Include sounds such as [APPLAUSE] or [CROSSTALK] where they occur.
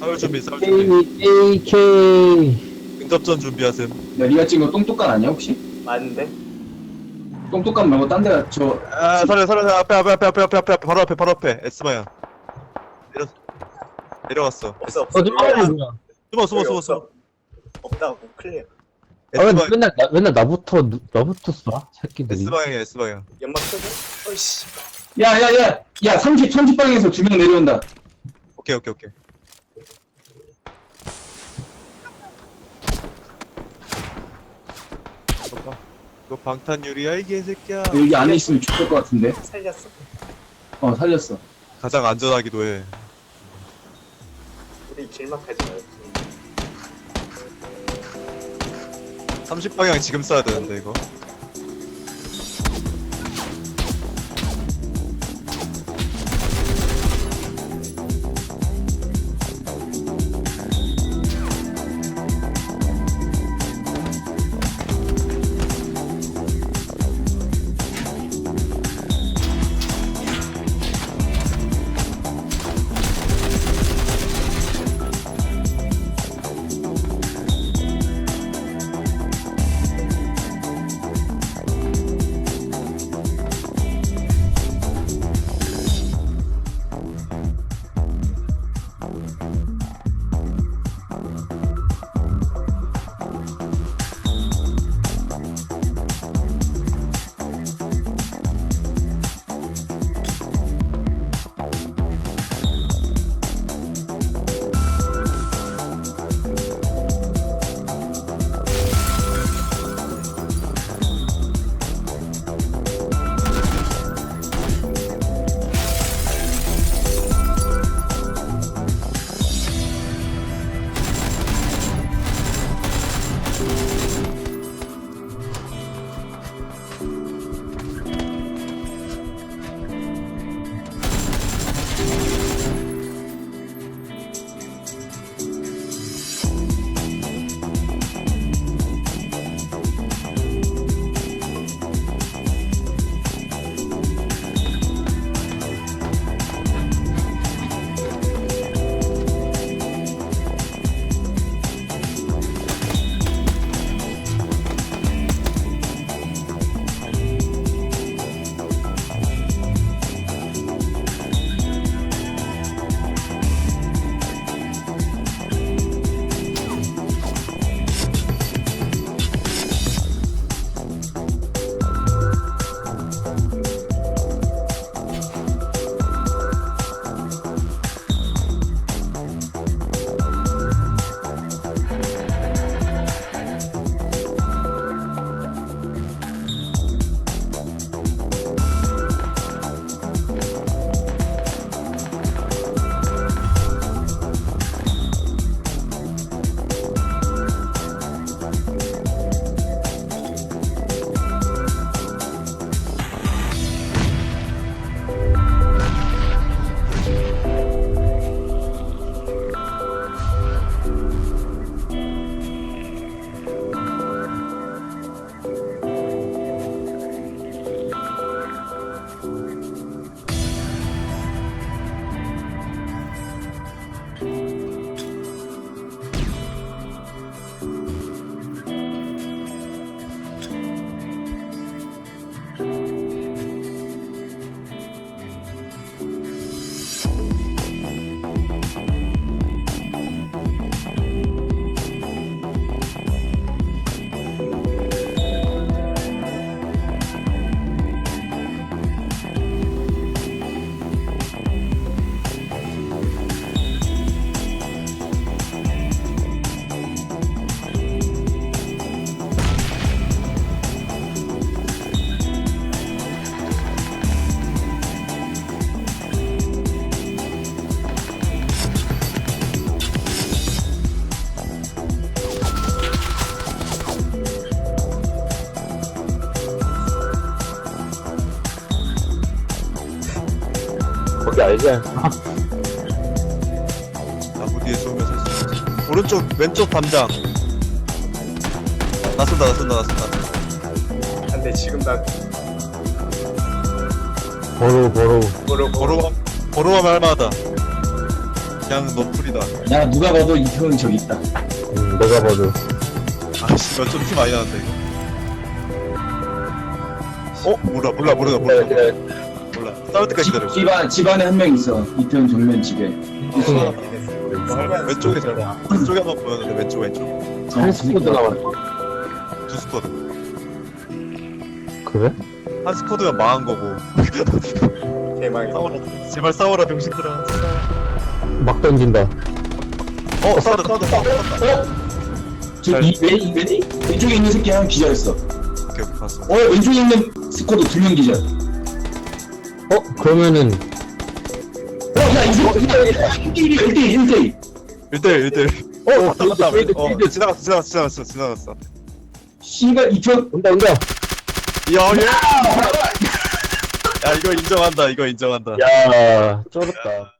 서울 준비 서울 준비. AK 근접전 준비하셈. 야, 니가 찍은 거 똥똑간 아니야, 혹시? 맞는데? 똥똑간 말고 딴 데가 저, 아 서래 서래 앞에 앞에 앞에 앞에 앞에 앞에. 바로 앞에 바로 앞에. S방향 내려 내려갔어. 없어 없어. 거짓말이야 뭐야 숨어 숨어 숨어 없어. 숨어. 없다고 클리어 아, 왜 S방 맨날 나, 맨날 나부터 누- 나부터 쏴? 새끼들이. S방향이야 S방향 연막 켜고? 어이씨. 야, 야, 야, 야, 30, 30방에서 두 명 내려온다. 오케이 오케이 오케이 이거 봐. 이거 방탄유리야 이 개새끼야. 여기 안에 있으면 죽을 것 같은데. 살렸어? 어, 살렸어. 가장 안전하기도 해. 우리 길막 하지 마요 30방향 지금 써야 되는데 이거 거기 알지? 나무 뒤에 쏘면 살수 있지 오른쪽 왼쪽 담장 나 쏜다 나 쏜다 나 쏜다 안돼 지금 나 버로 버로 뭐로 뭐로 버로가 버로가 말마다 그냥 너풀이다. 야 누가 봐도 이태훈 저기 있다 음, 내가 봐도. 아씨, 이거 좀티 많이 나는데, 이거. 어? 몰라, 몰라, 몰라, 몰라. 몰라. 싸울 때까지 기다려. 집, 집안, 집안에 한 명 있어 이태훈 정면 집에 어, 왼쪽에 잘 왼쪽에 한번 보였는데, 왼쪽, 왼쪽. 한 스쿼드 남았어. 두 스쿼드. 그래? 한 스쿼드면 망한 거고. [LAUGHS] 대망이다. 싸워라. 제발 싸워라, 병신들아. 막 던진다. 어, 싸웠다, 싸웠다, 싸웠다. 어? 저 이, 왼, 왼, 왼쪽에 있는 새끼 한명 기절했어 어 오케이, 오케이, 봤어. 왼쪽에 있는 스쿼드 두 명 기절 어, 그러면은, 어 야 이거 1대1이야 1대1 1대1 1대1, 1대1. 어, 왔다, 갔다. 필드, 어. 지나갔어, 지나갔어, 지나갔어, 지나갔어. 씨발 이태훈 온다, 온다. 야, 예! 야, 이거 인정한다, 이거 인정한다. 야, 쩔었다.